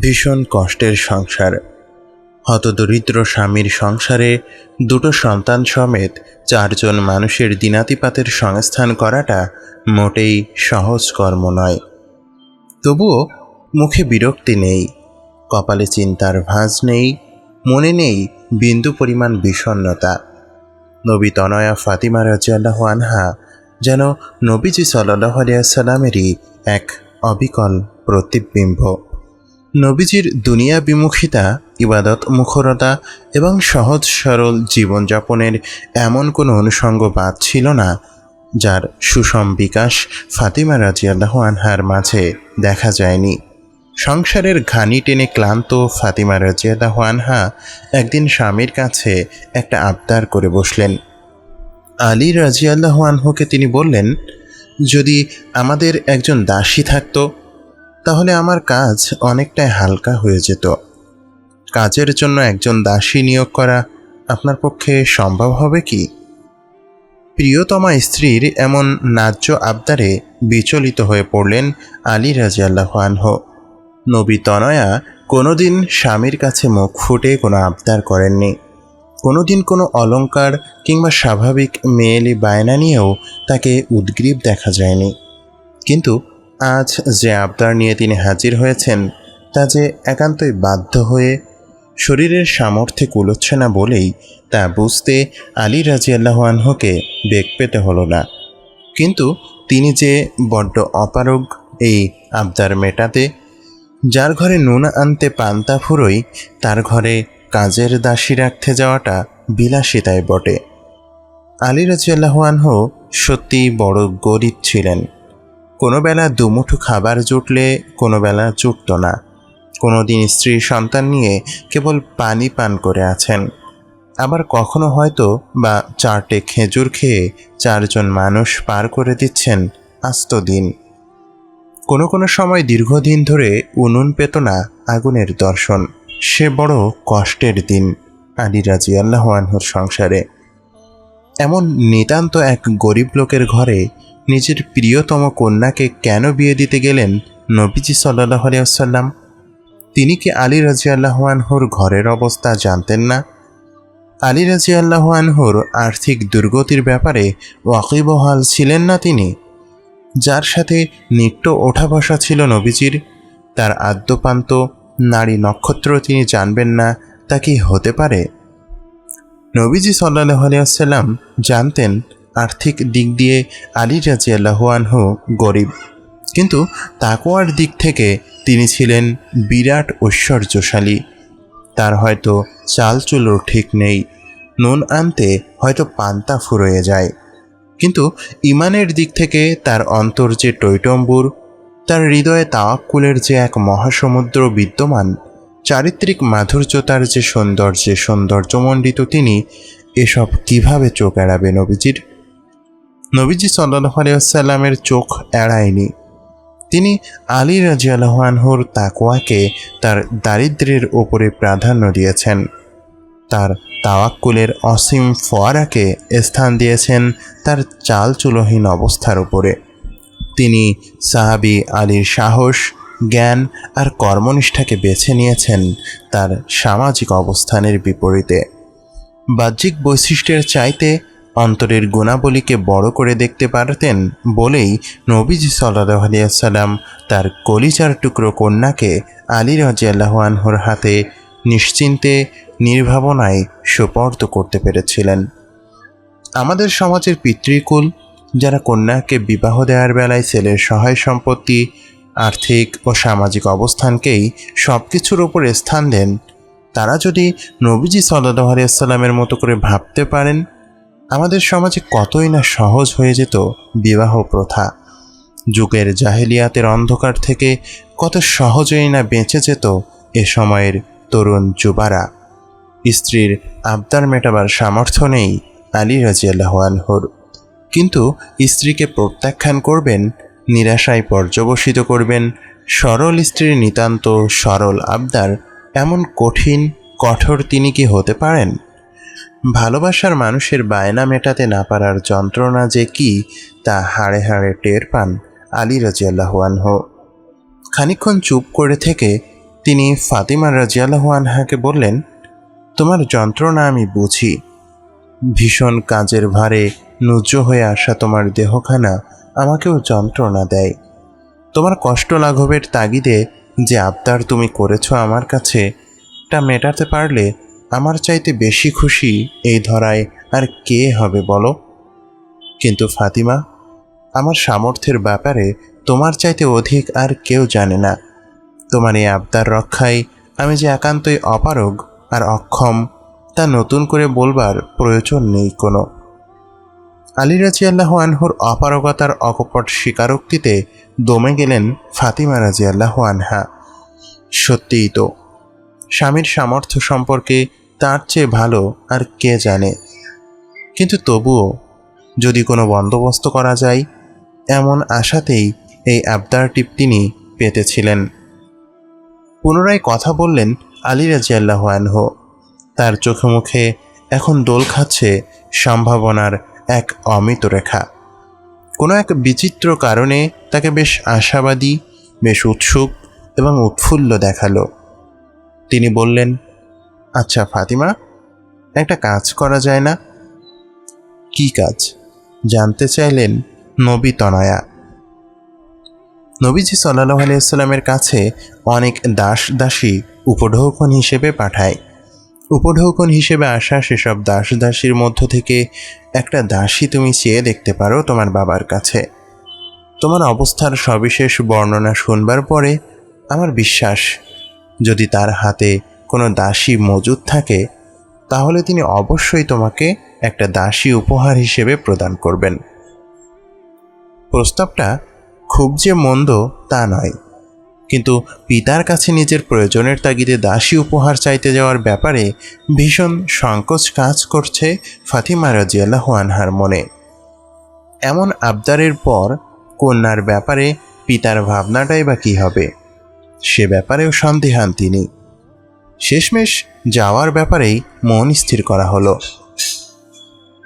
ভীষণ কষ্টের সংসার। হতদরিদ্র স্বামীর সংসারে দুটো সন্তান সমেত চারজন মানুষের দিনাতিপাতের সংস্থান করাটা মোটেই সহজ কর্ম নয়। তবুও মুখে বিরক্তি নেই, কপালে চিন্তার ভাঁজ নেই, মনে নেই বিন্দু পরিমাণ বিষণ্নতা নবী তনয়া ফাতিমা রাজিয়াল্লাহ আনহা যেন নবীজি সাল্লাহ আলিয়াল্লামেরই এক অবিকল প্রতিবিম্ব। নবীজির দুনিয়া বিমুখিতা, ইবাদত মুখরতা এবং সহজ সরল জীবনযাপনের এমন কোনো অনুষঙ্গ বাদ ছিল না, যার সুষম বিকাশ ফাতিমা রাজিয়াল্লাহ আনহার মাঝে দেখা যায়নি। সংসারের ঘানি টেনে ক্লান্ত ফাতিমা রাজিয়াল্লাহ আনহা একদিন স্বামীর কাছে একটা আবদার করে বসলেন। আলী রাজিয়াল্লাহ আনহুকে তিনি বললেন, যদি আমাদের একজন দাসী থাকতো তাহলে আমার কাজ অনেকটাই হালকা হয়ে যেত। কাজের জন্য একজন দাসী নিয়োগ করা আপনার পক্ষে সম্ভব হবে কি? প্রিয়তমা স্ত্রীর এমন ন্যায্য আবদারে বিচলিত হয়ে পড়লেন আলী রাজিয়াল্লাহ আনহ। নবী তনয়া কোনোদিন স্বামীর কাছে মুখ ফুটে কোনো আবদার করেননি। কোনোদিন কোনো অলংকার কিংবা স্বাভাবিক মেয়েলি বায়না নিয়েও তাকে উদ্গ্রীব দেখা যায়নি। কিন্তু আজ যে আবদার নিয়ে তিনি হাজির হয়েছেন, তা যে একান্তই বাধ্য হয়ে শরীরের সামর্থ্যে কুলোচ্ছে না বলেই তা বুঝতে আলী রাজিয়াল্লাহ আনহকে বেগ পেতে হলো না। কিন্তু তিনি যে বড্ড অপারগ এই আবদার মেটাতে, যার ঘরে নুন আনতে পান্তা ফুরোই, তার ঘরে কাজের দাসী রাখতে যাওয়াটা বিলাসিতায় বটে। আলী রাজিয়াল্লাহ আনহু সত্যি বড় গরিব ছিলেন। কোনো বেলা দুমুঠো খাবার জুটলে কোনো বেলা জুটত না। কোনো দিন স্ত্রী সন্তান নিয়ে কেবল পানি পান করে আছেন। আবার কখনো হয়তো বা চারটে খেজুর খেয়ে চারজন মানুষ পার করে দিচ্ছেন আস্ত দিন। কোনো কোনো সময় দীর্ঘদিন ধরে উনুন পেত না আগুনের দর্শন। সে বড় কষ্টের দিন, আলী রাজি আল্লাহ আনহুর সংসারে। এমন নিতান্ত এক গরিব লোকের ঘরে নিজের প্রিয়তম কন্যাকে কেন বিয়ে দিতে গেলেন নবীজি সাল্লাহ আলিয়াল্লাম তিনি কি আলী রাজি আল্লাহানহুর ঘরের অবস্থা জানতেন না? আলী রাজি আল্লাহানহুর আর্থিক দুর্গতির ব্যাপারে ওয়াকিবহাল ছিলেন না তিনি। যার সাথে নিত্য ওঠা বসা ছিল নবীজির, তার আদ্যপান্ত, নারী নক্ষত্র তিনি জানবেন না তা কি হতে পারে? নবীজি সাল্লাহ আলিয়াল্লাম জানতেন আর্থিক দিক দিয়ে আলী রাজি আল্লাহানহু গরিব। কিন্তু তাকোয়ার দিক থেকে তিনি ছিলেন বিরাট ঐশ্বর্যশালী। তার হয়তো চালচুলোর ঠিক নেই, নুন আনতে হয়তো পান্তা ফুরয়ে যায়। কিন্তু ইমানের দিক থেকে তার অন্তর যে টৈটম্বুর, তার হৃদয়ে তাওয়াক্কুলের যে এক মহাসমুদ্র বিদ্যমান চারিত্রিক মাধুর্যতার যে সৌন্দর্যে সৌন্দর্যমণ্ডিত তিনি, এসব কীভাবে চোখ এড়াবে নবীজির? নবীজি সাল্লাহ আলিয়াল্লামের চোখ এড়ায়নি। তিনি আলী রাজিয়ালহানহুর তাকোয়াকে তার দারিদ্র্যের ওপরে প্রাধান্য দিয়েছেন। তার তাওয়াক্কুলের অসীম ফোয়ারাকে স্থান দিয়েছেন তার চালচুলহীন অবস্থার উপরে। তিনি সাহাবি আলীর সাহস জ্ঞান আর কর্মনিষ্ঠাকে বেছে নিয়েছেন তার সামাজিক অবস্থানের বিপরীতে। বাহ্যিক বৈশিষ্ট্যের চাইতে অন্তরের গুণাবলীকে বড় করে দেখতে পারতেন বলেই নবীজি সাল্লাহ আলিয়াল্লাম তার কলিচার টুকরো কন্যাকে আলী রাজিয়াল্লাহানহর হাতে নিশ্চিন্তে, নির্ভাবনায় সুপর্দ করতে পেরেছিলেন। আমাদের সমাজের পিতৃকুল যারা কন্যাকে বিবাহ দেওয়ার বেলায় ছেলের সহায় সম্পত্তি আর্থিক ও সামাজিক অবস্থানকেই সব কিছুর ওপর স্থান দেন। তারা যদি নবীজি সাল্লাহ আলিয়াল্লামের মতো করে ভাবতে পারেন, আমাদের সমাজে কতই না সহজ হয়ে যেত বিবাহ প্রথা। যুগের জাহেলিয়াতের অন্ধকার থেকে কত সহজেই না বেঁচে যেত এ সময়ের তরুণ যুবারা। স্ত্রীর আবদার মেটাবার সামর্থ্য নেই আলী রাজিয়াল্লাহানহর কিন্তু স্ত্রীকে প্রত্যাখ্যান করবেন নিরাশায় পর্যবসিত করবেন। সরল স্ত্রীর নিতান্ত সরল আবদার এমন কঠিন, কঠোর তিনি কি হতে পারেন? ভালোবাসার মানুষের বায়না মেটাতে না পারার যন্ত্রণা যে কি, তা হাড়ে হাড়ে টের পান আলী রাজিয়াল্লাহানহ খানিক্ষণ চুপ করে থেকে তিনি ফাতিমা রাজিয়াল্লাহু আনহাকে বললেন, তোমার যন্ত্রণা আমি বুঝি। ভীষণ কাজের ভারে নুজ্জ হয়ে আসা তোমার দেহখানা আমাকেও যন্ত্রণা দেয়। তোমার কষ্ট লাঘবের তাগিদে যে আবদার তুমি করেছ আমার কাছে, তা মেটাতে পারলে আমার চাইতে বেশি খুশি এই ধরায় আর কে হবে বলো? কিন্তু ফাতিমা, আমার সামর্থ্যের ব্যাপারে তোমার চাইতে অধিক আর কেউ জানে না। তোমার এই আবদার রক্ষায় আমি যে একান্তই অপারগ আর অক্ষম, তা নতুন করে বলবার প্রয়োজন নেই কোনো। আলী রাজিয়াল্লাহ আনহুর অপারগতার অকপট স্বীকারোক্তিতে দমে গেলেন ফাতিমা রাজিয়াল্লাহ আনহা। সত্যিই তো, স্বামীর সামর্থ্য সম্পর্কে তার চেয়ে ভালো আর কে জানে। কিন্তু তবুও যদি কোনো বন্দোবস্ত করা যায়, এমন আশাতেই এই আবদারটি তিনি পেতেছিলেন। পুনরায় কথা বললেন আলী রাজিয়াল্লাহ আনহু। তার চোখে মুখে এখন দোল খাচ্ছে সম্ভাবনার এক অমিত রেখা। কোনো এক বিচিত্র কারণে তাকে বেশ আশাবাদী, বেশ উৎসুক এবং উৎফুল্ল দেখাল। তিনি বললেন আচ্ছা ফাতিমা, একটা কাজ করা যায় না? কি কাজ? জানতে চাইলেন নবী তনয়া। নবীজি সাল্লাহ আলিয়াল্লামের কাছে অনেক দাস দাসী উপঢৌকন হিসেবে পাঠায়। উপঢৌকন হিসেবে আসা সেসব দাস দাসীর মধ্য থেকে একটা দাসী তুমি চেয়ে দেখতে পারো তোমার বাবার কাছে। তোমার অবস্থার সবিশেষ বর্ণনা শুনবার পরে আমার বিশ্বাস, যদি তার হাতে কোনো দাসী মজুদ থাকে, তাহলে তিনি অবশ্যই তোমাকে একটা দাসী উপহার হিসেবে প্রদান করবেন। প্রস্তাবটা খুব যে মন্দ তা নয়। কিন্তু পিতার কাছে নিজের প্রয়োজনের তাগিদে দাসী উপহার চাইতে যাওয়ার ব্যাপারে ভীষণ সংকোচ কাজ করছে ফাতিমা রাজিয়াল্লাহ আনহার মনে। এমন আবদারের পর কন্যার ব্যাপারে পিতার ভাবনাটাই বা কী হবে? সে ব্যাপারেও সন্দেহান তিনি। শেষমেশ যাওয়ার ব্যাপারেই মন স্থির করা হলো।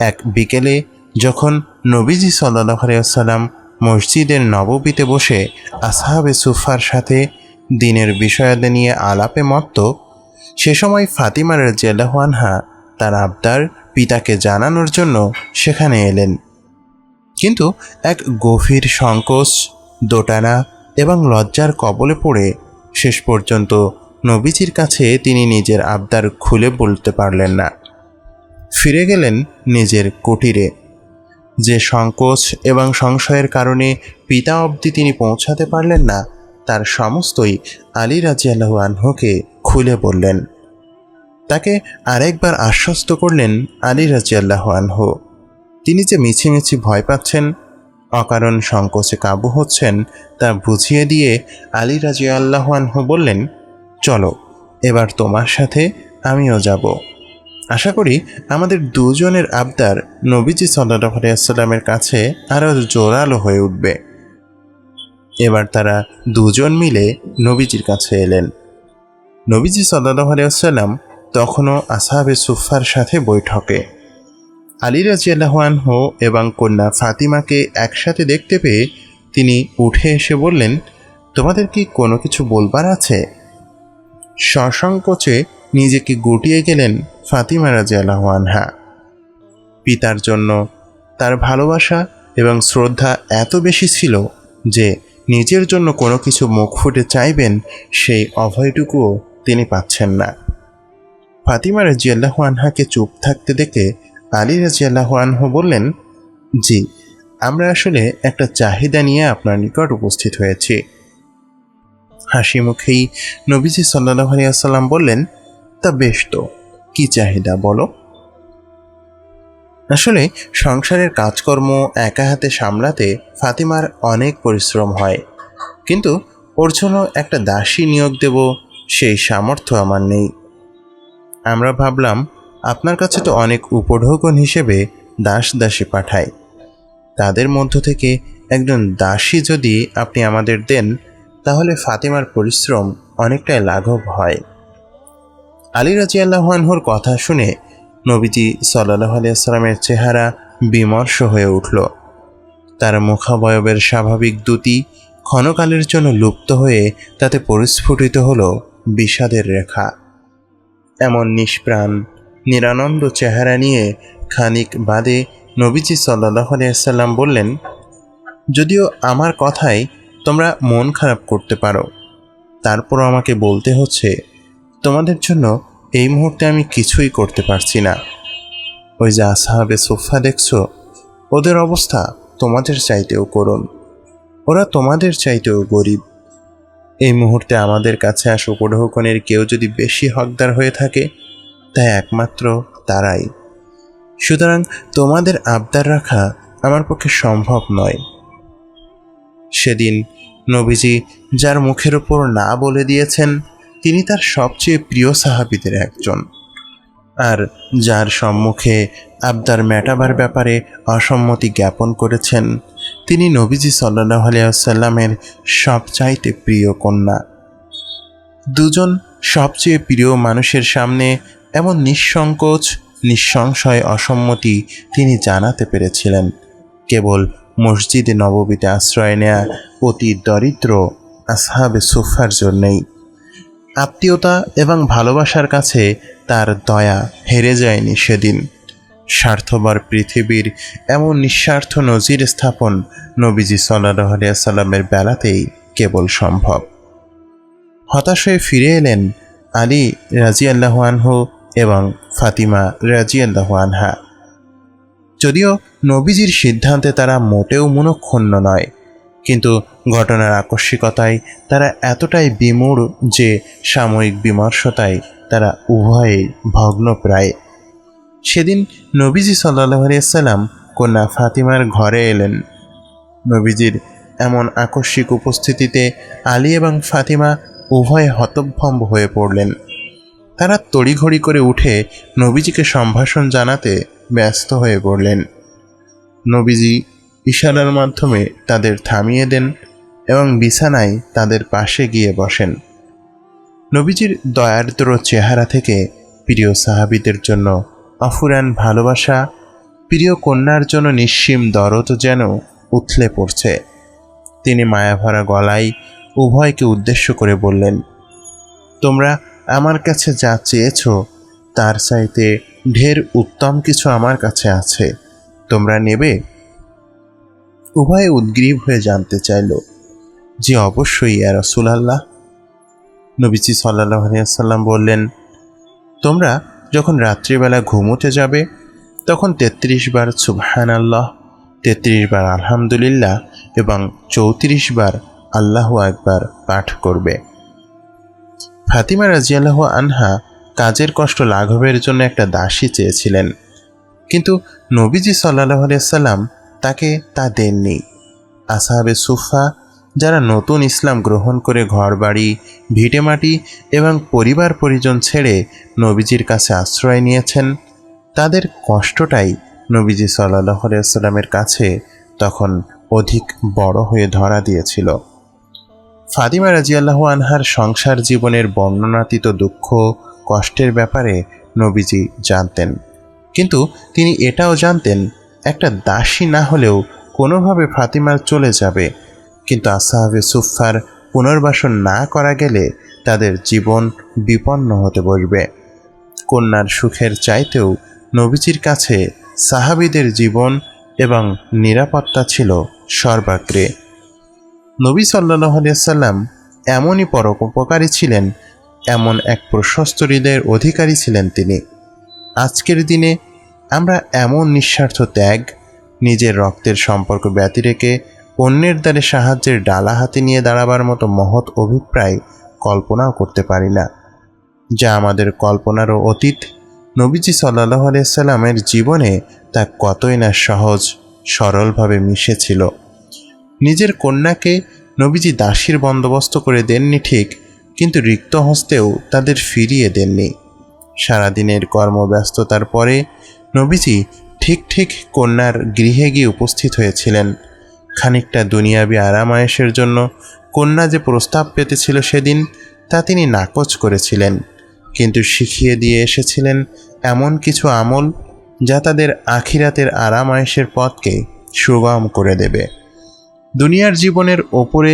এক বিকেলে যখন নবীজি সাল্লাহ আলিয়াল্লাম মসজিদের নববীতে বসে আসহাবে সুফার সাথে দিনের বিষয়াদি নিয়ে আলাপে মত্ত, সে সময় ফাতিমা রাজিয়াল্লাহানহা তার আবদার পিতাকে জানানোর জন্য সেখানে এলেন। কিন্তু এক গভীর সংকোচ, দোটানা এবং লজ্জার কবলে পড়ে শেষ পর্যন্ত নবীজির কাছে তিনি নিজের আবদার খুলে বলতে পারলেন না। ফিরে গেলেন নিজের কুটিরে। যে সংকোচ এবং সংশয়ের কারণে পিতা অবধি তিনি পৌঁছাতে পারলেন না, তার সমস্তই আলী রাজিয়াল্লাহ আনহুকে খুলে বললেন। তাকে আরেকবার আশ্বস্ত করলেন আলী রাজিয়াল্লাহ আনহু। তিনি যে মিছিমিছি ভয় পাচ্ছেন, অকারণ সংকোচে কাবু হচ্ছেন, তা বুঝিয়ে দিয়ে আলী রাজিয়াল্লাহ আনহু বললেন, চলো, এবার তোমার সাথে আমিও যাব। আশা করি আমাদের দুজনের আবদার নবীজি সাল্লাহ আলিয়াল্লামের কাছে আরও জোরালো হয়ে উঠবে। এবার তারা দুজন মিলে নবীজির কাছে এলেন। নবীজি সাল্লাহ আলিয়াল্লাম তখনও আসাহাবে সুফার সাথে বৈঠকে। আলী রাজিয়াল্লাহানহ এবং কন্যা ফাতিমাকে একসাথে দেখতে পেয়ে তিনি উঠে এসে বললেন, তোমাদের কি কোনো কিছু বলবার আছে? সসংকোচে নিজেকে গুটিয়ে গেলেন ফাতিমা রাজিয়াল্লাহানহা পিতার জন্য তার ভালোবাসা এবং শ্রদ্ধা এত বেশি ছিল যে নিজের জন্য কোনো কিছু মুখ ফুটে চাইবেন সেই অভয়টুকুও তিনি পাচ্ছেন না। ফাতিমা রাজিয়াল্লাহ আনহাকে চুপ থাকতে দেখে আলী রাজিয়াল্লাহ আনহু বললেন, জি, আমরা আসলে একটা চাহিদা নিয়ে আপনার নিকট উপস্থিত হয়েছি। হাসি মুখেই নবীজি সাল্লাহ আলিয়াল্লাম বললেন তা বেশ তো। কি চাহিদা বলো? আসলে সংসারের কাজকর্ম একা হাতে সামলাতে ফাতিমার অনেক পরিশ্রম হয়। কিন্তু ওর জন্য একটা দাসী নিয়োগ দেব, সেই সামর্থ্য আমার নেই। আমরা ভাবলাম, আপনার কাছে তো অনেক উপঢৌকন হিসেবে দাস দাসী পাঠায় তাদের মধ্য থেকে একজন দাসী যদি আপনি আমাদের দেন, তাহলে ফাতিমার পরিশ্রম অনেকটাই লাঘব হয়। আলী রাজি রাজিয়াল্লাহানহুর কথা শুনে নবীজি সাল্লাহ আলিয়াল্লামের চেহারা বিমর্ষ হয়ে উঠল। তার মুখাবয়বের স্বাভাবিক দ্যুতি ক্ষণকালের জন্য লুপ্ত হয়ে তাতে পরিস্ফুটিত হল বিষাদের রেখা। এমন নিষ্প্রাণ, নিরানন্দ চেহারা নিয়ে খানিক বাদে নবীজি সাল্লাহ আলিয়াল্লাম বললেন, যদিও আমার কথায় তোমরা মন খারাপ করতে পারো, তারপরও আমাকে বলতে হচ্ছে তোমাদের জন্য এই মুহূর্তে আমি কিছুই করতে পারছি না। ওই যে আসাহাবে সোফা দেখছ, ওদের অবস্থা তোমাদের চাইতেও করুন ওরা তোমাদের চাইতেও গরিব। এই মুহূর্তে আমাদের কাছে আসো উপঢৌকনের কেউ যদি বেশি হকদার হয়ে থাকে তা একমাত্র তারাই। সুতরাং তোমাদের আবদার রাখা আমার পক্ষে সম্ভব নয়। সেদিন নবীজি যার মুখের ওপর না বলে দিয়েছেন তিনি তার সবচেয়ে প্রিয় সাহাবিদের একজন। আর যার সম্মুখে আবদার মেটাবার ব্যাপারে অসম্মতি জ্ঞাপন করেছেন, তিনি নবীজি সাল্লাহ আলিয়াল্লামের সবচাইতে প্রিয় কন্যা। দুজন সবচেয়ে প্রিয় মানুষের সামনে এমন নিঃসংকোচ, নিঃসংশয় অসম্মতি তিনি জানাতে পেরেছিলেন। কেবল মসজিদে নববীতে আশ্রয় নেয়া অতি দরিদ্র আসহাবে সুফার জন্যেই। আত্মীয়তা এবং ভালোবাসার কাছে তার দয়া হেরে যায়নি সেদিন। স্বার্থবার পৃথিবীর এমন নিঃস্বার্থ নজির স্থাপন নবীজি সাল্লাহ সাল্লামের বেলাতেই কেবল সম্ভব। হতাশ হয়ে ফিরে এলেন আলী রাজিয়াল্লাহ আনহু এবং ফাতিমা রাজিয়াল্লাহ আনহা। যদিও নবীজির সিদ্ধান্তে তারা মোটেও মনক্ষুণ্ণ নয় কিন্তু ঘটনার আকস্মিকতায় তারা এতটাই বিমূঢ় যে সাময়িক বিমর্ষতায় তারা উভয়ে ভগ্নপ্রায় সেদিন নবীজি সাল্লাহ সাল্লাম কন্যা ফাতিমার ঘরে এলেন। নবীজির এমন আকস্মিক উপস্থিতিতে আলী এবং ফাতিমা উভয়ে হতভম্ব হয়ে পড়লেন। তারা তড়িঘড়ি করে উঠে নবীজিকে সম্ভাষণ জানাতে ব্যস্ত হয়ে পড়লেন। নবীজি ইশারার মাধ্যমে তাদের থামিয়ে দেন এবং বিছানায় তাদের পাশে গিয়ে বসেন। নবীজির দয়ার্দ্র চেহারা থেকে প্রিয় সাহাবিদের জন্য অফুরান ভালোবাসা, প্রিয় কন্যার জন্য নিঃসীম দরদ যেন উথলে পড়ছে। তিনি মায়াভরা গলায় উভয়কে উদ্দেশ্য করে বললেন, তোমরা আমার কাছে যা চেয়েছ, তার চাইতে ঢের উত্তম কিছু আমার কাছে আছে। তোমরা নেবে? উভয়ে উদ্গ্রীব হয়ে জানতে চাইল যে অবশ্যই ইয়া রসুলাল্লাহ। নবীজি সাল্লাহ আলিয়াল্লাম বললেন, তোমরা যখন রাত্রিবেলা ঘুমোতে যাবে, তখন তেত্রিশ বার সুবহান আল্লাহ তেত্রিশ বার আলহামদুলিল্লাহ এবং চৌত্রিশ বার আল্লাহ একবার পাঠ করবে। ফাতিমা রাজিয়াল্লাহ আনহা কাজের কষ্ট লাঘবের জন্য একটা দাসী চেয়েছিলেন। কিন্তু নবীজি সাল্লাহ সাল্লাম তাকে তা দেননি। আসাহাবে সুফা যারা নতুন ইসলাম গ্রহণ করে ঘরবাড়ি, ভিটেমাটি এবং পরিবার পরিজন ছেড়ে নবীজির কাছে আশ্রয় নিয়েছেন, তাদের কষ্টটাই নবীজি সাল্লাহ সাল্লামের কাছে তখন অধিক বড় হয়ে ধরা দিয়েছিল। ফাদিমা রাজিয়াল্লাহু আনহার সংসার জীবনের বর্ণনাতীত দুঃখ, কষ্টের ব্যাপারে নবীজি জানতেন। কিন্তু তিনি এটাও জানতেন একটা দাসী না হলেও কোনোভাবে ফাতিমার চলে যাবে। কিন্তু আসাহাবে সুফার পুনর্বাসন না করা গেলে তাদের জীবন বিপন্ন হতে বসবে। কন্যার সুখের চাইতেও নবীজির কাছে সাহাবিদের জীবন এবং নিরাপত্তা ছিল সর্বাগ্রে। নবী সাল্লাহ সাল্লাম এমনই পরোপকারী ছিলেন, এমন এক প্রশস্ত হৃদয়ের অধিকারী ছিলেন তিনি। আজকের দিনে আমরা এমন নিঃস্বার্থ ত্যাগ, নিজের রক্তের সম্পর্ক ব্যতি রেখে অন্যের দ্বারে সাহায্যের ডালা হাতে নিয়ে দাঁড়াবার মতো মহৎ অভিপ্রায় কল্পনাও করতে পারি না, যা আমাদের কল্পনারও অতীত। নবীজি সাল্লাহ আলিয়াল্লামের জীবনে তা কতই না সহজ, সরলভাবে মিশেছিল। নিজের কন্যাকে নবীজি দাসীর বন্দোবস্ত করে দেননি ঠিক, কিন্তু রিক্ত হস্তেও তাদের ফিরিয়ে দেননি। সারাদিনের কর্মব্যস্ততার পরে নবীজি ঠিক ঠিক কন্যার গৃহে গিয়ে উপস্থিত হয়েছিলেন। খানিকটা দুনিয়াবি আরামায়েশের জন্য কন্যা যে প্রস্তাব পেতেছিল সেদিন তা তিনি নাকচ করেছিলেন, কিন্তু শিখিয়ে দিয়ে এসেছিলেন এমন কিছু আমল যা তাদের আখিরাতের আরামায়েশের পথকে সুগম করে দেবে। দুনিয়ার জীবনের ওপরে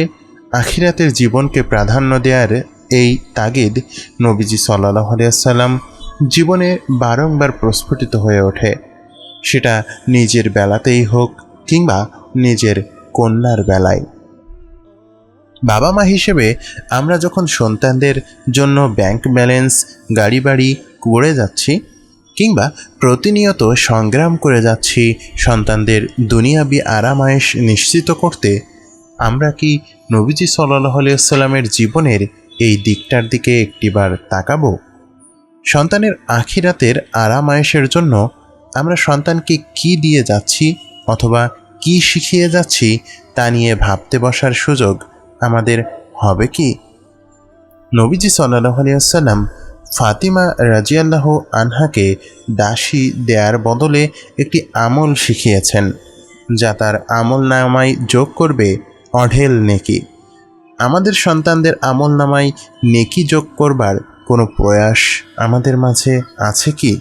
আখিরাতের জীবনকে প্রাধান্য দেওয়ার এই তাগিদ নবীজি সাল্লাহ আলিয়াল্লাম জীবনে বারংবার প্রস্ফুটিত হয়ে ওঠে। সেটা নিজের বেলাতেই হোক কিংবা নিজের কন্যার বেলায়। বাবা মা হিসেবে আমরা যখন সন্তানদের জন্য ব্যাংক ব্যালেন্স গাড়ি বাড়ি করে যাচ্ছি কিংবা প্রতিনিয়ত সংগ্রাম করে যাচ্ছি সন্তানদের দুনিয়াবি আরামায়েশ নিশ্চিত করতে, আমরা কি নবীজি সাল্লাহ আলিয়াল্লামের জীবনের এই দিকটার দিকে একটিবার তাকাবো? সন্তানের আখিরাতের আরামায়েশের জন্য আমরা সন্তানকে কি দিয়ে যাচ্ছি অথবা কি শিখিয়ে যাচ্ছি তা নিয়ে ভাবতে বসার সুযোগ আমাদের হবে কি? নবীজি সাল্লাহ আলিয়াল্লাম ফাতিমা রাজিয়াল্লাহ আনহাকে দাসী দেয়ার বদলে একটি আমল শিখিয়েছেন, যা তার আমল নামায় যোগ করবে অঢেল নেকি। আমাদের সন্তানদের আমল নামায় নেকি যোগ করবার কোনো প্রয়াস আমাদের মাঝে আছে কি?